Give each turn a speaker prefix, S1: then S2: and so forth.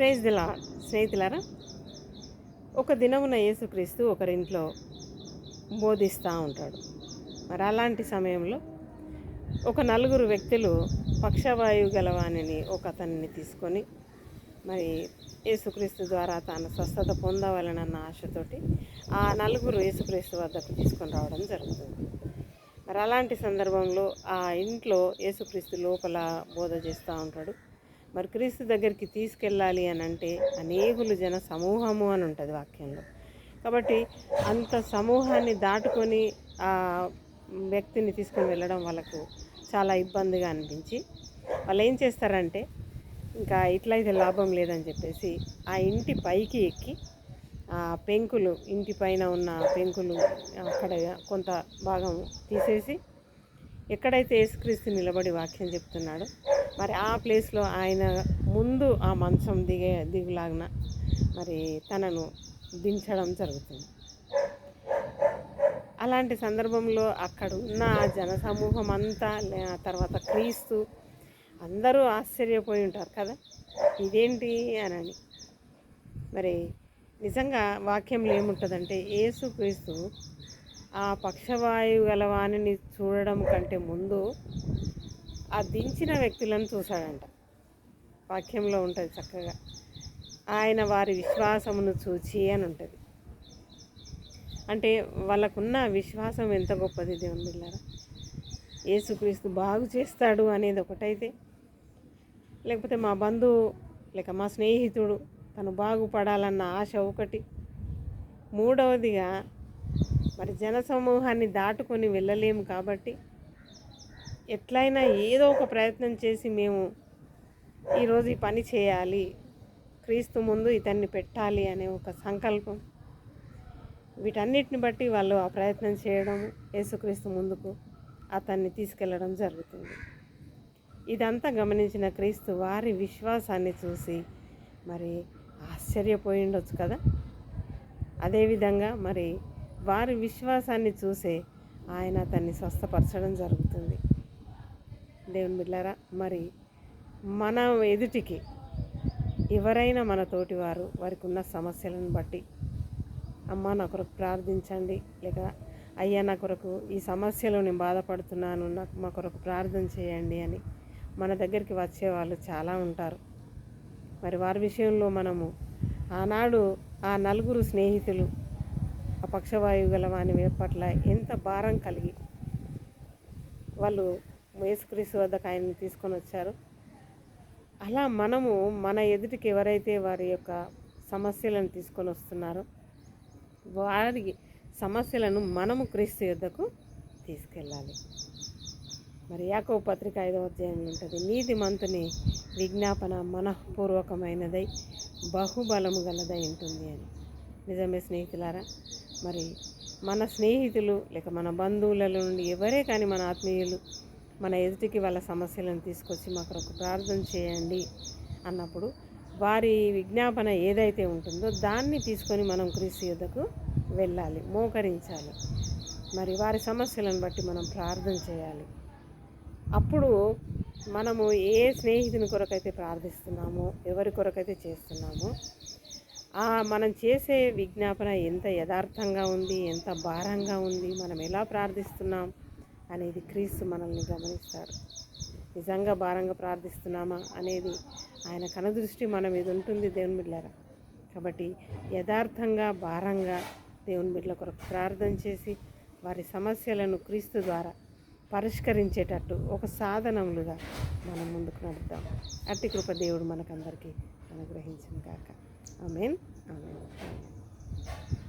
S1: Praise దిలా స్నేహితులారా? ఒక దినమున యేసుక్రీస్తు ఒకరింట్లో బోధిస్తూ ఉంటాడు. మరి అలాంటి సమయంలో ఒక నలుగురు వ్యక్తులు పక్షవాయువు గలవాణిని ఒక అతన్ని తీసుకొని మరి యేసుక్రీస్తు ద్వారా తాను స్వస్థత పొందవాలనన్న ఆశతోటి ఆ నలుగురు యేసుక్రీస్తు వద్దకు తీసుకొని రావడం జరుగుతుంది. మరి అలాంటి సందర్భంలో ఆ ఇంట్లో యేసుక్రీస్తు లోపల బోధ చేస్తూ ఉంటాడు. మరి క్రీస్తు దగ్గరికి తీసుకెళ్ళాలి అని అంటే అనేకులు జన సమూహము అని ఉంటుంది వాక్యంలో. కాబట్టి అంత సమూహాన్ని దాటుకొని ఆ వ్యక్తిని తీసుకొని వెళ్ళడం వాళ్ళకు చాలా ఇబ్బందిగా అనిపించి వాళ్ళు ఏం చేస్తారంటే ఇంకా ఇట్లయితే లాభం లేదని చెప్పేసి ఆ ఇంటి పైకి ఎక్కి ఆ పెంకులు ఇంటి పైన ఉన్న పెంకులు అక్కడ కొంత భాగం తీసేసి ఎక్కడైతే యేసుక్రీస్తు నిలబడి వాక్యం చెప్తున్నాడో మరి ఆ ప్లేస్లో ఆయన ముందు ఆ మంచం దిగే దిగులాగిన మరి తనను దించడం జరుగుతుంది. అలాంటి సందర్భంలో అక్కడ ఉన్న ఆ జన సమూహం అంతా లే- ఆ తర్వాత క్రీస్తు అందరూ ఆశ్చర్యపోయి ఉంటారు కదా. ఇదేంటి అని మరి నిజంగా వాక్యంలో ఏముంటుందంటే యేసు క్రీస్తు ఆ పక్షవాయువు గల వాణిని చూడడం కంటే ముందు ఆ దించిన వ్యక్తులను చూశాడంట. వాక్యంలో ఉంటుంది చక్కగా. ఆయన వారి విశ్వాసమును చూచి అని ఉంటుంది. అంటే వాళ్ళకున్న విశ్వాసం ఎంత గొప్పది దేవుని బిళ్ళారా? యేసుక్రీస్తు బాగు చేస్తాడు అనేది ఒకటైతే. లేకపోతే మా బంధువు లేక మా స్నేహితుడు తను బాగుపడాలన్న ఆశ ఒకటి. మూడవదిగా మరి జనసమూహాన్ని దాటుకొని వెళ్ళలేము కాబట్టి ఎట్లయినా ఏదో ఒక ప్రయత్నం చేసి మేము ఈరోజు ఈ పని చేయాలి. క్రీస్తు ముందు ఇతన్ని పెట్టాలి అనే ఒక సంకల్పం. వీటన్నిటిని బట్టి వాళ్ళు ఆ ప్రయత్నం చేయడం యేసుక్రీస్తు ముందుకు అతన్ని తీసుకెళ్ళడం జరుగుతుంది. ఇదంతా గమనించిన క్రీస్తు వారి విశ్వాసాన్ని చూసి మరి ఆశ్చర్యపోయి ఉండొచ్చు కదా? అదేవిధంగా మరి వారి విశ్వాసాన్ని చూసే ఆయన అతన్ని స్వస్థపరచడం జరుగుతుంది. దేవుని బిడ్డారా మరి మన ఎదుటికి ఎవరైనా మన తోటివారు వారికి ఉన్న సమస్యలను బట్టి అమ్మ నా కొరకు ప్రార్థించండి. లేక అయ్యా నా కొరకు ఈ సమస్యలో నేను బాధపడుతున్నాను నాకు మా కొరకు ప్రార్థన చేయండి అని మన దగ్గరికి వచ్చే వాళ్ళు చాలా ఉంటారు. మరి వారి విషయంలో మనము ఆనాడు ఆ నలుగురు స్నేహితులు ఆ పక్షవాయువు గల వాని పట్ల ఎంత భారం కలిగి వాళ్ళు యేసుక్రీస్తు వద్దకు ఆయన్ని తీసుకొని వచ్చారు. అలా మనము మన ఎదుటికి ఎవరైతే వారి యొక్క సమస్యలను తీసుకొని వస్తున్నారో వారి సమస్యలను మనము క్రీస్తు యుద్ధకు తీసుకెళ్ళాలి. మరి యాకో పత్రిక ఐదవ అధ్యాయంలో ఉంటుంది నీతి మంతుని విజ్ఞాపన మనఃపూర్వకమైనదై బహుబలము గలదై ఉంటుంది అని. నిజమే స్నేహితులారా మరి మన స్నేహితులు లేక మన బంధువుల నుండి ఎవరే కానీ మన ఆత్మీయులు మన ఎదుటికి వాళ్ళ సమస్యలను తీసుకొచ్చి మాకు ఒక ప్రార్థన చేయండి అన్నప్పుడు వారి విజ్ఞాపన ఏదైతే ఉంటుందో దాన్ని తీసుకొని మనం క్రీస్తు యుద్ధకు వెళ్ళాలి మోకరించాలి. మరి వారి సమస్యలను బట్టి మనం ప్రార్థన చేయాలి. అప్పుడు మనము ఏ స్నేహితుని కొరకైతే ప్రార్థిస్తున్నామో ఎవరి కొరకైతే చేస్తున్నామో ఆ మనం చేసే విజ్ఞాపన ఎంత యథార్థంగా ఉంది ఎంత భారంగా ఉంది మనం ఎలా ప్రార్థిస్తున్నాం అనేది క్రీస్తు మనల్ని గమనిస్తాడు నిజంగా భారంగా ప్రార్థిస్తున్నామా అనేది ఆయన కనదృష్టి మన మీద ఉంటుంది దేవుని బిడ్డలారా కాబట్టి యథార్థంగా భారంగా దేవుని బిడ్డల కొరకు ప్రార్థన చేసి వారి సమస్యలను క్రీస్తు ద్వారా పరిష్కరించేటట్టు ఒక సాధనములుగా మనం ముందుకు నడుద్దాం. అట్టి కృప దేవుడు మనకందరికీ అనుగ్రహించిన కాక ఆమెన్. ఆమెన్.